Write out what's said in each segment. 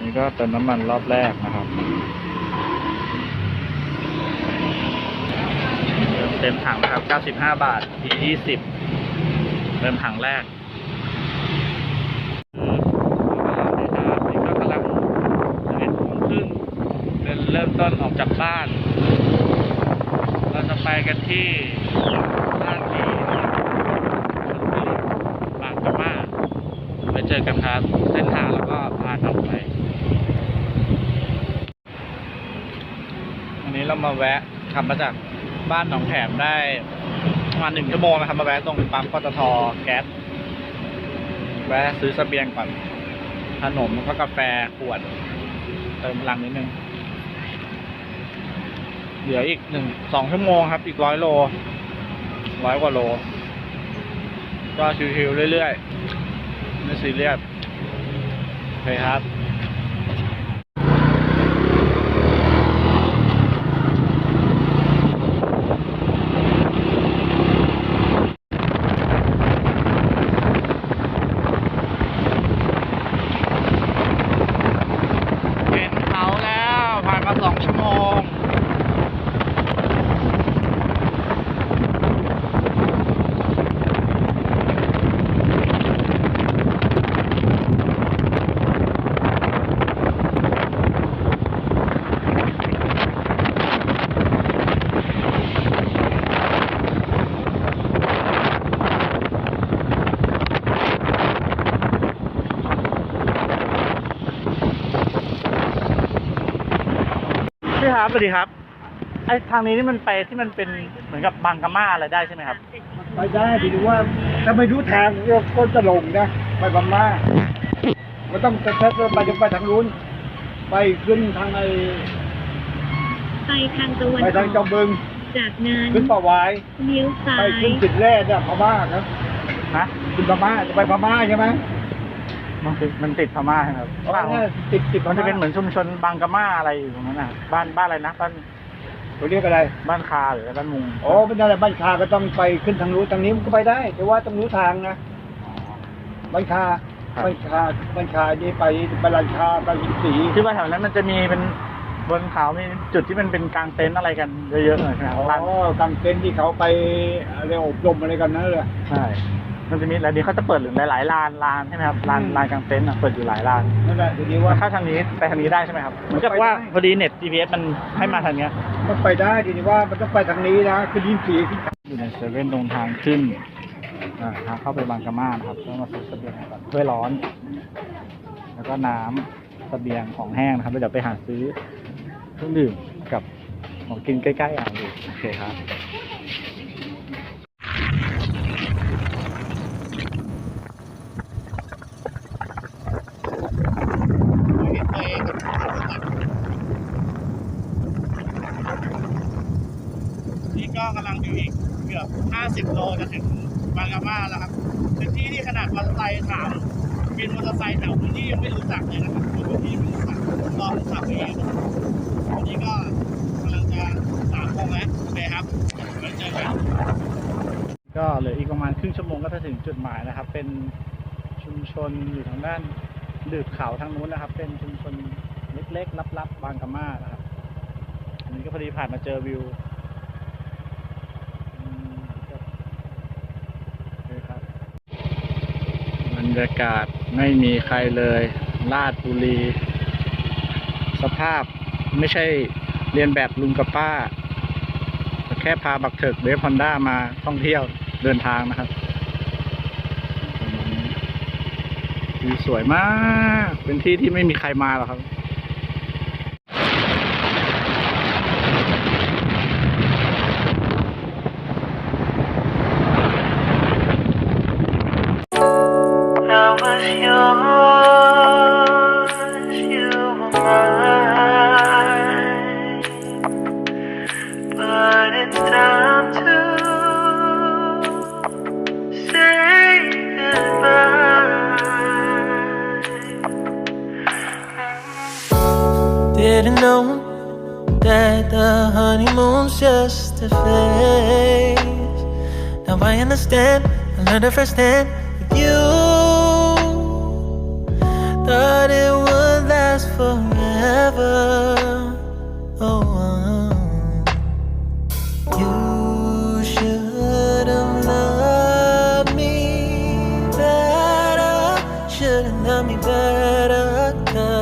นี่ก็เติมน้ำมันรอบแรกนะครับ เต็มถังนะครับ 95 บาทที20 เติมถังแรกนี่ก็กำลัง11โมงครึ่งเป็นเริ่มต้นออกจากบ้าน เราจะไปกันที่บางกะมาไป เจอกันครับเส้นทางแล้วก็พาทำไปอันนี้เรามาแวะขับมาจากบ้านหนองแขมได้ประมาณหนึ่งชั่วโมงนะครับมาแวะตรงปั๊มปตทแก๊สแวะซื้อสเสบียงก่อนขนมแล้วก็กาแฟขวด เติมพลังนิดนึงเหลืออีกหนึ่งสองชั่วโมงครับ อีกร้อยโลร้อยกว่าโล ก็ชิวๆเรื่อยๆ ไม่ซีเรียสโอเคครับ เห็นเขาแล้วผ่านมาสองชั่วโมง พี่ ครับสวัสดีครับไอ้ทางนี้นี่มันไปที่มันเป็นเหมือนกับบางกะมาอะไรได้ใช่ไหมครับไปได้ดีดูว่าถ้าไม่รู้ทางก็จะหลงนะไปพม่าก็ต้องจะเทสไปจะไปทางนู้นไปขึ้นทางไอ้ไปทางตะวันไปอทางอกเจ้าบึงจากนั้นขึ้นป่าวายเลี้ยวซ้าไปยขึ้นติดแร่เนี่ยพม่าครับฮะขึ้นพม่าจะไปพม่าใช่ไหม มันติดมันติดพม่าใช่ไหมครับเพราะว่าเนี่ยติดติดพมันจะม่าเป็นเหมือนชุมชนบางกะมาอะไรอยู่ตรงนั้นนะบ้านบ้านอะไรนะบ้านเขาเรียกอะไร บ้านคาหรือบ้านมุงอ๋อเป็นอะไรบ้านคาก็ต้องไปขึ้นทางนู้นทางนี้มันก็ไปได้ แต่ว่าต้องรู้ทางนะบ้านคาบ้านคาบ้านคานี่ไปบาลันคาบาลินสีที่ว่าแถวนั้นมันจะมีเป็นบนเขามีจุดที่มันเป็นกลางเต็นท์อะไรกันเยอะๆหน่อยใช่ไหมครับอ๋ร้านอกางเต็นท์ที่เขาไปเรียกอบรมอะไรกันนั่นแหละใช่ มันจะมีแล้วนี้เขาจะเปิดหลายๆลานลานใช่ไหมครับลานอืมลานกลางเต็นท์อะเปิดอยู่หลายลานนั่นแหละทีนี้ว่าว่าถ้าทางนี้ไปทางนี้ได้ใช่ไหมครับเหมือนกับว่าไปได้พอดีเน็ต GPS มันให้มาทางเนี้ยมันไปได้ทีนี้ว่ามันต้องไปทางนี้นะคือยินสีขึ้นอยู่ในเซเว่นตรงทางขึ้นอ่าทางเข้าไปบางกะมานะครับต้องมาซื้อเสบียงก่อนถ้วยร้อน แล้วก็น้ำเสบียงของแห้งนะครับแล้วเดี๋ยวไปหาซื้อเครื่องดื่มกับของกินใกล้ๆอ่างดูโอเคครับ นี่ก็กำลังอยู่อีกเกือบ 50 โลจะถึงบางกะมาแล้วครับเป็นที่ที่ขนาดมอเตอร์ไซค์ถามเป็นมอเตอร์ไซค์แถวพื้นที่ยังไม่รู้จักเลยนะครับพื้นที่ไม่รู้จักลองขับเองวันนี้ก็กำลังจะสามโมงแล้วโอเคครับไว้เจอกันก็เหลืออีกประมาณครึ่งชั่วโมงก็จะถึงจุดหมายนะครับ เป็นชุมชนอยู่ทางด้านดืบเขาทางนู้นนะครับ เป็นชุมชนเล็กๆลับๆบางกะมานะครับอันนี้ก็พอดีผ่านมาเจอวิว อืมครับโอเคครับบ รยากาศไม่มีใครเลยลาดบุรี สภาพไม่ใช่เรียนแบบลุงกับป้าแแค่พาบักเถิกเวฟฮอนด้ามาท่องเที่ยวเดินทางนะครับวิวสวยมาก เป็นที่ที่ไม่มีใครมาหรอกครับ Didn't know that the honeymoon's just a phase. Now I understand, I learned it firsthand should have loved me better.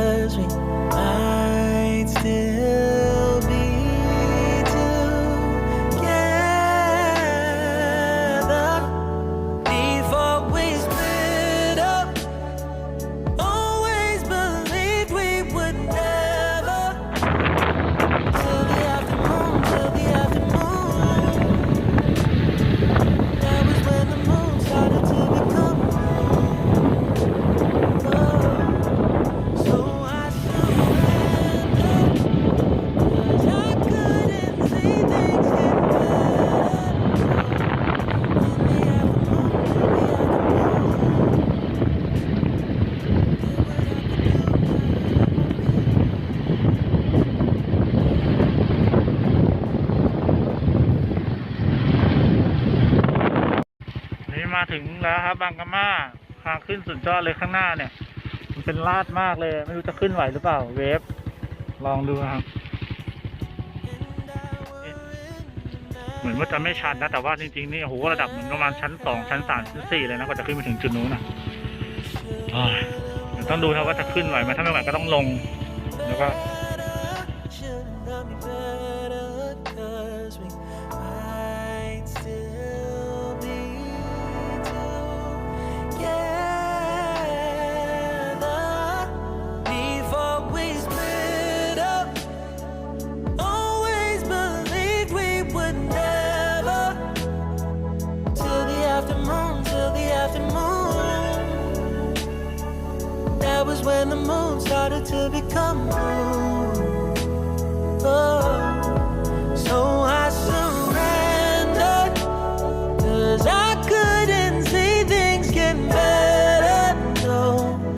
าถึงแล้วครับบางกะมาทางขึ้นสุดยอดเลยข้างหน้าเนี่ย มันเป็นลาดมากเลย ไม่รู้จะขึ้นไหวหรือเปล่า เวฟลองดูครับ เหมือนว่าจะไม่ชันนะ แต่ว่าจริงๆนี่โอ้โหระดับเหมือนประมาณชั้นสองชั้นสามชั้นสี่เลยนะกว่าจะขึ้นไปถึงจุดนู้นนะเดี๋ยวต้องดูนะว่าจะขึ้นไหวไหมถ้าไม่ไหวก็ต้องลงแล้วก็ to become blue.